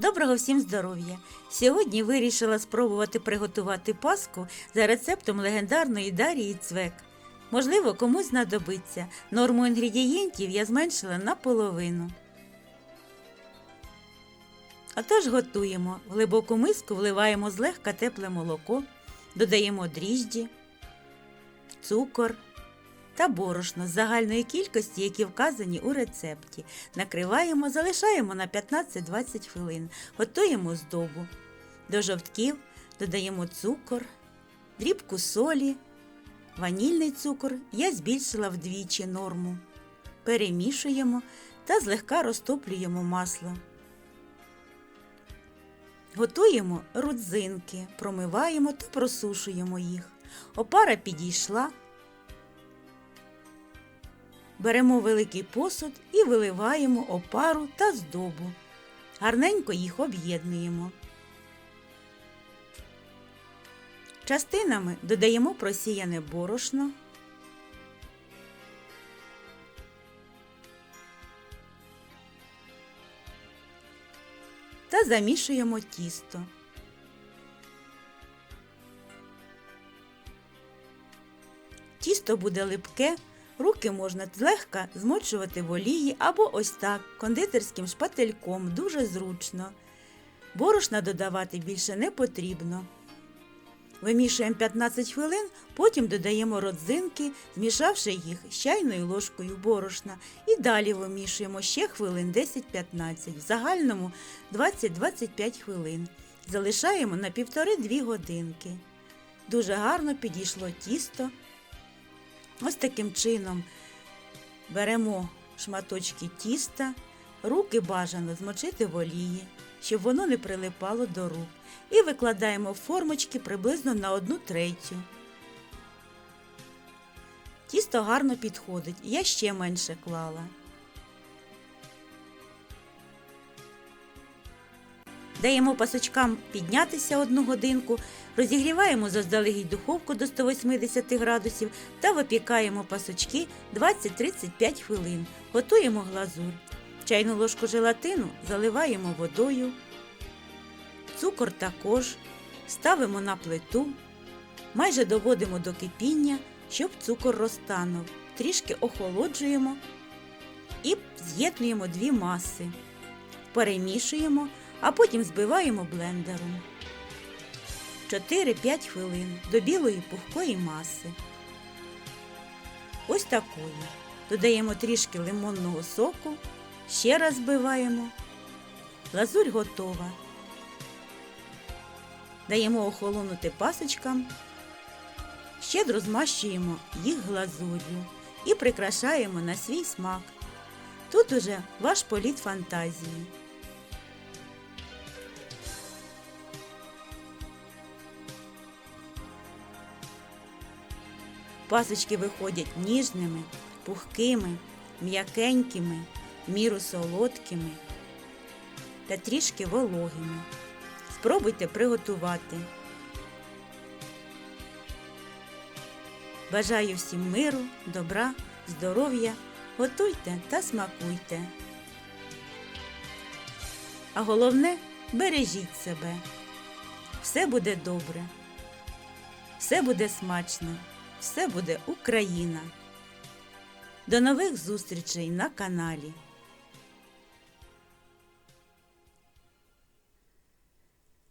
Доброго всім здоров'я! Сьогодні вирішила спробувати приготувати паску за рецептом легендарної Дарії Цвек. Можливо, комусь знадобиться. Норму інгредієнтів я зменшила наполовину. Отож готуємо. В глибоку миску вливаємо злегка тепле молоко, додаємо дріжджі, цукор та борошно з загальної кількості, які вказані у рецепті. Накриваємо, залишаємо на 15-20 хвилин. Готуємо здобу. До жовтків додаємо цукор, дрібку солі, ванільний цукор я збільшила вдвічі норму. Перемішуємо та злегка розтоплюємо масло. Готуємо родзинки, промиваємо та просушуємо їх. Опара підійшла. Беремо великий посуд і виливаємо опару та здобу. Гарненько їх об'єднуємо. Частинами додаємо просіяне борошно. Та замішуємо тісто. Тісто буде липке, руки можна злегка змочувати в олії або ось так, кондитерським шпательком, дуже зручно. Борошна додавати більше не потрібно. Вимішуємо 15 хвилин, потім додаємо родзинки, змішавши їх з ложкою борошна. І далі вимішуємо ще хвилин 10-15, в загальному 20-25 хвилин. Залишаємо на 1,5-2 годинки. Дуже гарно підійшло тісто. Ось таким чином беремо шматочки тіста, руки бажано змочити в олії, щоб воно не прилипало до рук. І викладаємо формочки приблизно на одну третю. Тісто гарно підходить, я ще менше клала. Даємо пасочкам піднятися одну годинку, розігріваємо заздалегідь духовку до 180 градусів та випікаємо пасочки 20-35 хвилин. Готуємо глазур. Чайну ложку желатину заливаємо водою. Цукор також ставимо на плиту, майже доводимо до кипіння, щоб цукор розтанув. Трішки охолоджуємо і з'єднуємо дві маси. Перемішуємо, а потім збиваємо блендером. 4-5 хвилин до білої пухкої маси. Ось такої. Додаємо трішки лимонного соку, ще раз збиваємо. Лазурь готова. Даємо охолонути пасочкам, щедро змащуємо їх глазур'ю і прикрашаємо на свій смак. Тут уже ваш політ фантазії. Пасочки виходять ніжними, пухкими, м'якенькими, міру солодкими та трішки вологими. Спробуйте приготувати. Бажаю всім миру, добра, здоров'я. Готуйте та смакуйте. А головне бережіть себе. Все буде добре. Все буде смачно. Все буде Україна. До нових зустрічей на каналі.